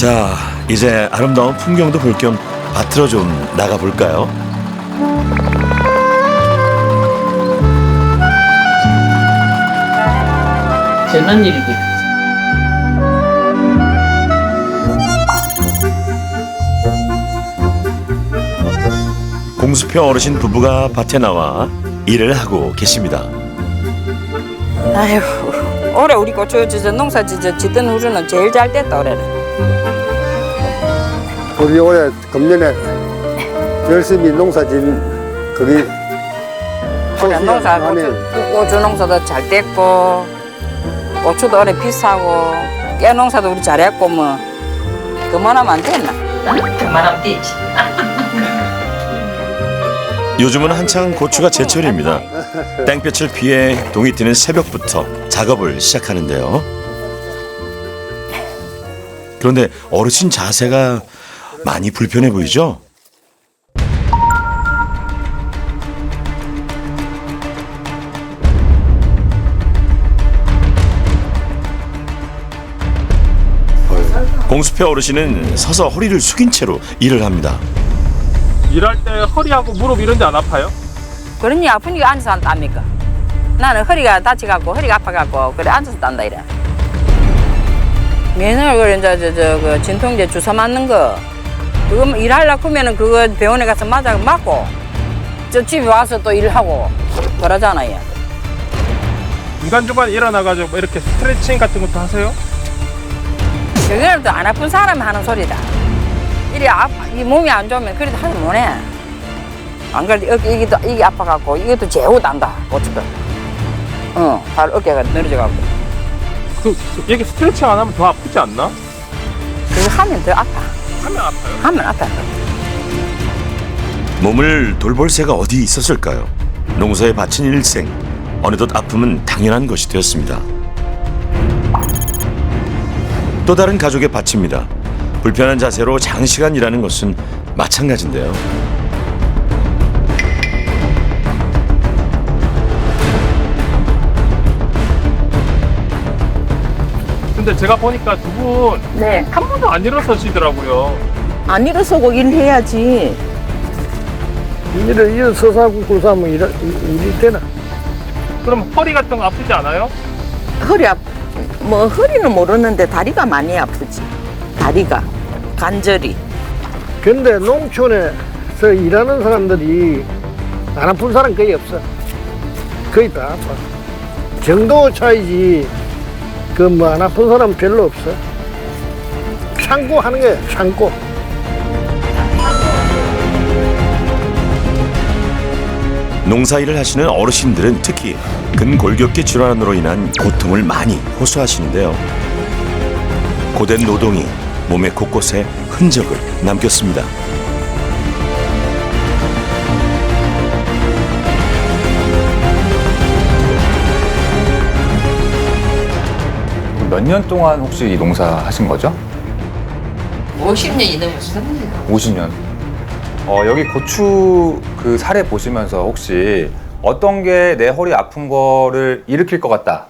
자, 이제 아름다운 풍경도 볼 겸 밭으로 좀 나가 볼까요? 저는 일이 공수표 어르신 부부가 밭에 나와 일을 하고 계십니다. 아휴 올해 우리 고추 저 농사 지저 짓던 우주는 제일 잘 됐다 올해는 우리 올해 금년에 열심히 농사 지은 그게 올해 농사 고추, 고추 농사도 잘 됐고 고추도 올해 비싸고 깨 농사도 우리 잘했고 뭐 그만하면 안 됐나 그만하면 되지. 요즘은 한창 고추가 제철입니다. 땡볕을 피해 동이 트는 새벽부터 작업을 시작하는데요. 그런데 어르신 자세가 많이 불편해 보이죠? 공수표 어르신은 서서 허리를 숙인 채로 일을 합니다. 일할 때 허리하고 무릎 이런 데 안 아파요? 그러니 아프니까 앉아서 한답니까 나는 허리가 다쳐갖고 허리가 아파갖고 그래 앉아서 딴다 이래 맨날 그래 이제 저, 저, 그 진통제 주사 맞는 거 그거 뭐 일하려고 하면은 그거 병원에 가서 맞아 맞고 저 집에 와서 또 일하고 그러잖아요. 중간중간 일어나가지고 뭐 이렇게 스트레칭 같은 것도 하세요? 그거는 또안 아픈 사람이 하는 소리다. 이리 아, 이 몸이 안 좋으면 그래도 하지 못해 안 그래도 어깨 이게, 또- 이게 아파갖고 이것도 제우 단다 고추도 어, 발 어깨가 늘어져갖고. 그 이게 스트레칭 안 하면 더 아프지 않나? 그거 하면 더 아파 하면 아파요. 하면 아파 몸을 돌볼 새가 어디 있었을까요? 농사에 바친 일생 어느덧 아픔은 당연한 것이 되었습니다. 또 다른 가족의 밭입니다. 불편한 자세로 장시간 일하는 것은 마찬가지인데요. 근데 제가 보니까 두 분 한 네. 번도 안 일어서시더라고요. 안 일어서고 일해야지. 일을 일 서사고 굴사면 일 일이 되나? 그럼 허리 같은 거 아프지 않아요? 허리 아프, 뭐 허리는 모르는데 다리가 많이 아프지. 다리가 관절이. 근데 농촌에서 일하는 사람들이 안 아픈 사람 거의 없어. 거의 다 아파. 정도 차이지 그뭐 안 아픈 사람 별로 없어. 참고 하는 거야. 참고. 농사일을 하시는 어르신들은 특히 근골격계 질환으로 인한 고통을 많이 호소하시는데요. 고된 노동이 몸의 곳곳에 흔적을 남겼습니다. 몇 년 동안 혹시 이 농사 하신 거죠? 50년이 넘었습니다. 50년. 어, 여기 고추 그 사례 보시면서 혹시 어떤 게 내 허리 아픈 거를 일으킬 것 같다?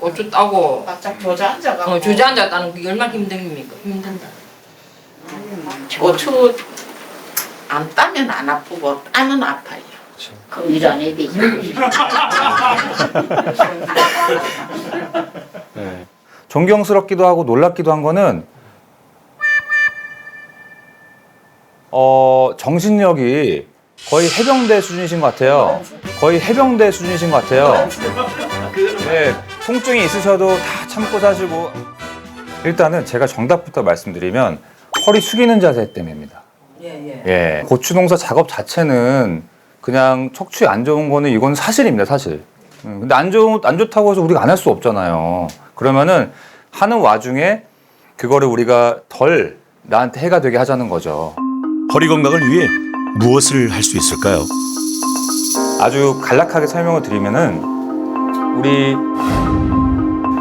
고추 따고 바짝 조자앉아가고. 어, 주저앉았다는 게 얼마나 힘듭니까 힘든다. 고추 안 따면 안 아프고 따면 아파요. 그럼 일안 해야 되지. 존경스럽기도 하고 놀랍기도 한 거는 어, 정신력이 거의 해병대 수준이신 것 같아요. 거의 해병대 수준이신 것 같아요. 네, 통증이 있으셔도 다 참고 사시고 일단은 제가 정답부터 말씀드리면 허리 숙이는 자세 때문입니다. 예 예 예, 고추 농사 작업 자체는 그냥 척추에 안 좋은 거는 이건 사실입니다, 사실. 음, 근데 안 좋, 안 좋다고 해서 우리가 안 할 수 없잖아요. 그러면은 하는 와중에 그거를 우리가 덜 나한테 해가 되게 하자는 거죠. 허리 건강을 위해 무엇을 할 수 있을까요? 아주 간략하게 설명을 드리면은 우리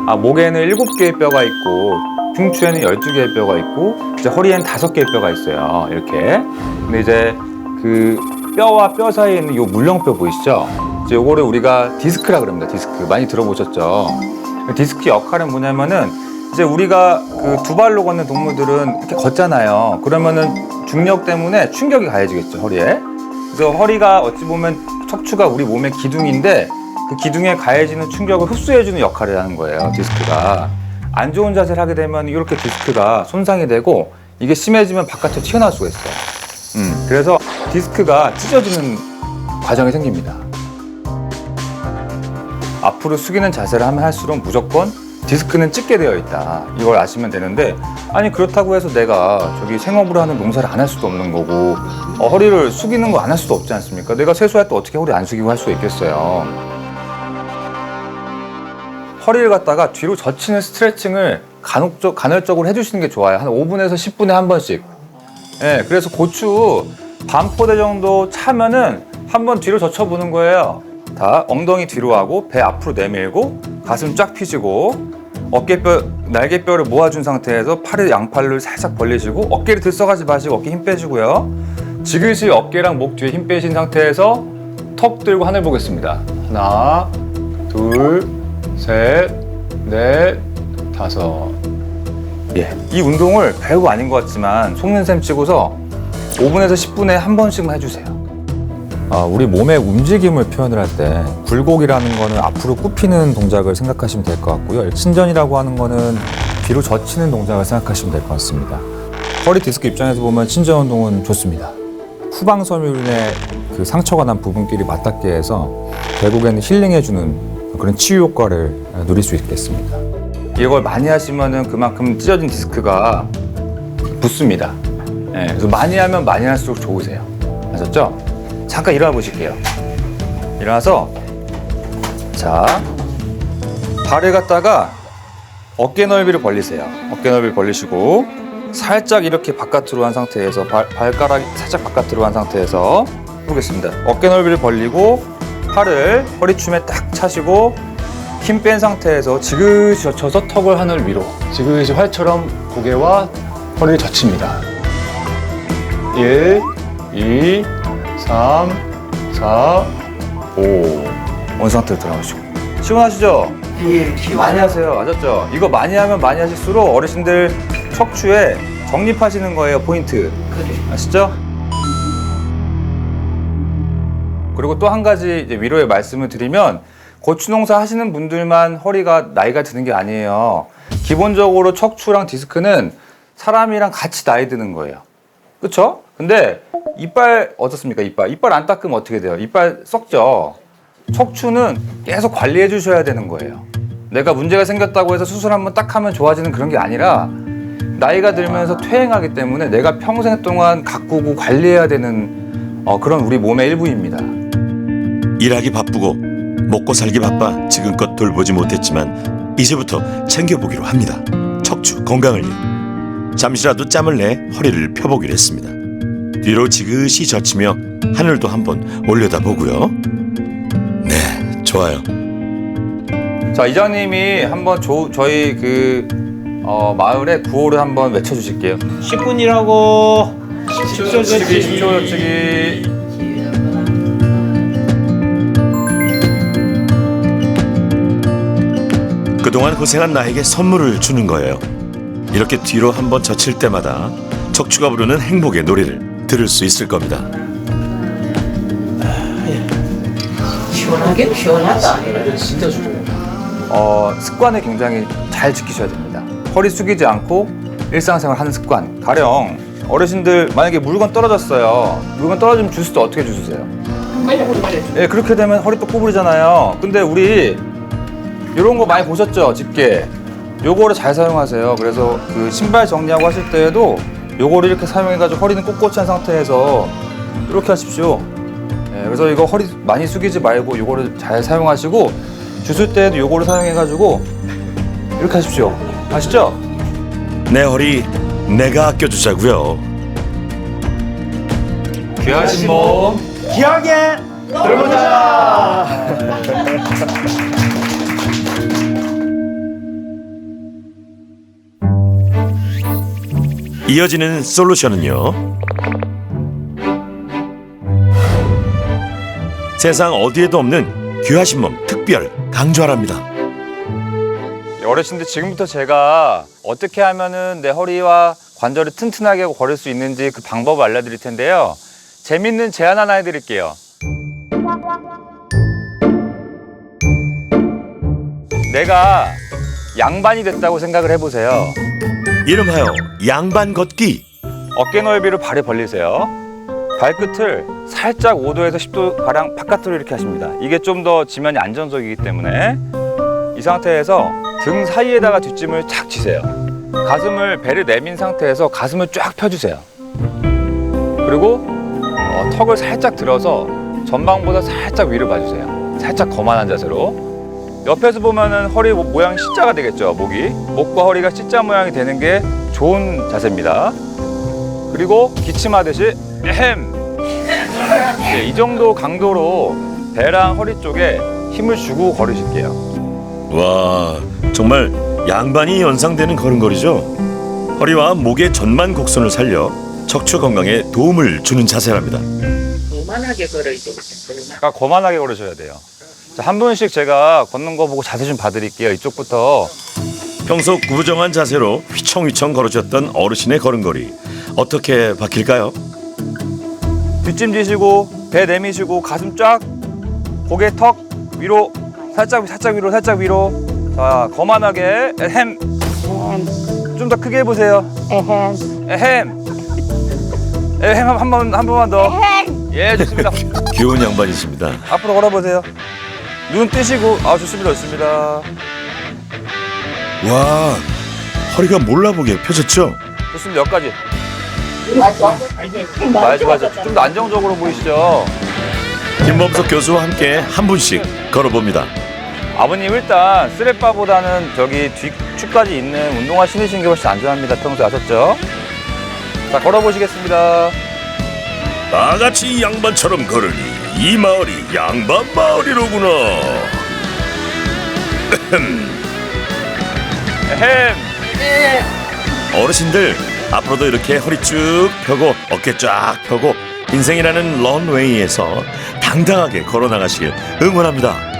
아, 목에는 일곱 개의 뼈가 있고 흉추에는 열두 개의 뼈가 있고 이제 허리에는 다섯 개의 뼈가 있어요. 이렇게. 근데 이제 그 뼈와 뼈 사이에 있는 요 물렁뼈 보이시죠? 이제 요거를 우리가 디스크라 그럽니다. 디스크 많이 들어보셨죠? 디스크 역할은 뭐냐면은 이제 우리가 그 두 발로 걷는 동물들은 이렇게 걷잖아요. 그러면은 중력 때문에 충격이 가해지겠죠 허리에. 그래서 허리가 어찌 보면 척추가 우리 몸의 기둥인데 그 기둥에 가해지는 충격을 흡수해주는 역할을 하는 거예요 디스크가. 안 좋은 자세를 하게 되면 이렇게 디스크가 손상이 되고 이게 심해지면 바깥으로 튀어나올 수가 있어요. 음, 그래서 디스크가 찢어지는 과정이 생깁니다. 앞으로 숙이는 자세를 하면 할수록 무조건 디스크는 찢게 되어 있다. 이걸 아시면 되는데 아니 그렇다고 해서 내가 저기 생업으로 하는 농사를 안 할 수도 없는 거고 어, 허리를 숙이는 거 안 할 수도 없지 않습니까? 내가 세수할 때 어떻게 허리 안 숙이고 할 수 있겠어요? 허리를 갖다가 뒤로 젖히는 스트레칭을 간혹적, 간헐적으로 해주시는 게 좋아요. 한 5분에서 10분에 한 번씩. 예, 그래서 고추 반포대 정도 차면은 한 번 뒤로 젖혀보는 거예요. 다 엉덩이 뒤로 하고 배 앞으로 내밀고 가슴 쫙 펴시고 어깨뼈 날개뼈를 모아준 상태에서 팔을 양팔을 살짝 벌리시고 어깨를 들썩하지 마시고 어깨 힘 빼시고요. 지그시 어깨랑 목 뒤에 힘 빼신 상태에서 턱 들고 하늘 보겠습니다. 하나, 둘, 셋, 넷, 다섯. 예, 이 운동을 별거 아닌 것 같지만 속는 셈 치고서 5분에서 10분에 한 번씩만 해주세요. 아, 우리 몸의 움직임을 표현을 할 때 굴곡이라는 거는 앞으로 굽히는 동작을 생각하시면 될 것 같고요. 친전이라고 하는 거는 뒤로 젖히는 동작을 생각하시면 될 것 같습니다. 허리 디스크 입장에서 보면 친전 운동은 좋습니다. 후방 섬유륜의 그 상처가 난 부분끼리 맞닿게 해서 결국에는 힐링해주는 그런 치유 효과를 누릴 수 있겠습니다. 이걸 많이 하시면은 그만큼 찢어진 디스크가 붙습니다. 예, 그래서 많이 하면 많이 할수록 좋으세요. 아셨죠? 잠깐 일어나 보실게요. 일어나서 자 발을 갖다가 어깨 넓이를 벌리세요. 어깨 넓이를 벌리시고 살짝 이렇게 바깥으로 한 상태에서 발, 발가락이 살짝 바깥으로 한 상태에서 해보겠습니다. 어깨 넓이를 벌리고 팔을 허리춤에 딱 차시고 힘 뺀 상태에서 지그시 젖혀서 턱을 하늘 위로 지그시 활처럼 고개와 허리를 젖힙니다. 1, 2, 3, 4, 5. 원 상태로 들어가시고. 시원하시죠? 예, 많이 하세요. 아셨죠? 이거 많이 하면 많이 하실수록 어르신들 척추에 정립하시는 거예요, 포인트. 그래. 아시죠? 그리고 또 한 가지 이제 위로의 말씀을 드리면 고추 농사 하시는 분들만 허리가 나이가 드는 게 아니에요. 기본적으로 척추랑 디스크는 사람이랑 같이 나이 드는 거예요. 그쵸? 근데 이빨 어떻습니까? 이빨. 이빨 안 닦으면 어떻게 돼요? 이빨 썩죠? 척추는 계속 관리해 주셔야 되는 거예요. 내가 문제가 생겼다고 해서 수술 한번 딱 하면 좋아지는 그런 게 아니라 나이가 들면서 퇴행하기 때문에 내가 평생 동안 가꾸고 관리해야 되는 어, 그런 우리 몸의 일부입니다. 일하기 바쁘고 먹고 살기 바빠 지금껏 돌보지 못했지만 이제부터 챙겨보기로 합니다. 척추 건강을 위해 잠시라도 짬을 내 허리를 펴보기로 했습니다. 뒤로 지그시 젖히며 하늘도 한번 올려다보고요. 네, 좋아요. 자 이장님이 한번 조- 저희 그 어, 마을의 구호를 한번 외쳐주실게요. 10분이라고 10초 10초 젖히기. 그동안 고생한 나에게 선물을 주는 거예요. 이렇게 뒤로 한번 젖힐 때마다 척추가 부르는 행복의 노래를 들을 수 있을 겁니다. 시원하게 시원하다. 어, 습관을 굉장히 잘 지키셔야 됩니다. 허리 숙이지 않고 일상생활 하는 습관. 가령 어르신들 만약에 물건 떨어졌어요. 물건 떨어지면 주실 때 어떻게 주세요? 예, 그렇게 되면 허리 또 구부리잖아요. 근데 우리 이런 거 많이 보셨죠? 집게. 요거를 잘 사용하세요. 그래서 그 신발 정리하고 하실 때에도 요거를 이렇게 사용해가지고 허리는 꼿꼿이 한 상태에서 이렇게 하십시오. 예, 그래서 이거 허리 많이 숙이지 말고 요거를 잘 사용하시고 주술 때에도 요거를 사용해가지고 이렇게 하십시오. 아시죠? 내 허리 내가 아껴주자고요. 귀하신 몸. 이어지는 솔루션은요. 세상 어디에도 없는 귀하신 몸 특별 강조하랍니다. 어르신들 지금부터 제가 어떻게 하면은 내 허리와 관절을 튼튼하게 걸을 수 있는지 그 방법을 알려드릴 텐데요. 재밌는 제안 하나 해드릴게요. 내가 양반이 됐다고 생각을 해보세요. 이름하여 양반 걷기. 어깨 넓이로 발을 벌리세요. 발끝을 살짝 5도에서 10도 가량 바깥으로 이렇게 하십니다. 이게 좀 더 지면이 안정적이기 때문에 이 상태에서 등 사이에다가 뒷짐을 착 치세요. 가슴을 배를 내민 상태에서 가슴을 쫙 펴주세요. 그리고 어, 턱을 살짝 들어서 전방보다 살짝 위로 봐주세요. 살짝 거만한 자세로. 옆에서 보면은 허리 모- 모양이 C자가 되겠죠, 목이. 목과 허리가 C자 모양이 되는 게 좋은 자세입니다. 그리고 기침하듯이 에헴. 네, 이 정도 강도로 배랑 허리 쪽에 힘을 주고 걸으실게요. 와, 정말 양반이 연상되는 걸음걸이죠. 허리와 목의 전만 곡선을 살려 척추 건강에 도움을 주는 자세랍니다. 그만하게 걸어야 되겠다. 약간 거만하게 걸으셔야 돼요. 자, 한 분씩 제가 걷는 거 보고 자세 좀 봐드릴게요. 이쪽부터. 평소 구부정한 자세로 휘청휘청 걸으셨던 어르신의 걸음걸이 어떻게 바뀔까요? 뒷짐 지시고 배 내미시고 가슴 쫙 고개 턱 위로 살짝 살짝 위로 살짝 위로. 자 거만하게 에헴. 좀 더 크게 해보세요. 에헴. 에헴. 에헴 한번 한 번만 더 예 좋습니다. 귀여운 양반이십니다. 앞으로 걸어보세요 눈 뜨시고 아 좋습니다 좋습니다 와, 허리가 몰라보게 펴졌죠? 좋습니다 여기까지 맞아 맞아 좀 더 안정적으로 보이시죠 김범석 교수와 함께 한 분씩 걸어봅니다. 아버님 일단 쓰레빠보다는 저기 뒤축까지 있는 운동화 신으시는 게 훨씬 안전합니다. 평소에 아셨죠? 자 걸어보시겠습니다. 다 같이 양반처럼 걸으니 이 마을이 양반 마을이로구나. 에헴. 어르신들 앞으로도 이렇게 허리 쭉 펴고 어깨 쫙 펴고 인생이라는 런웨이에서 당당하게 걸어 나가시길 응원합니다.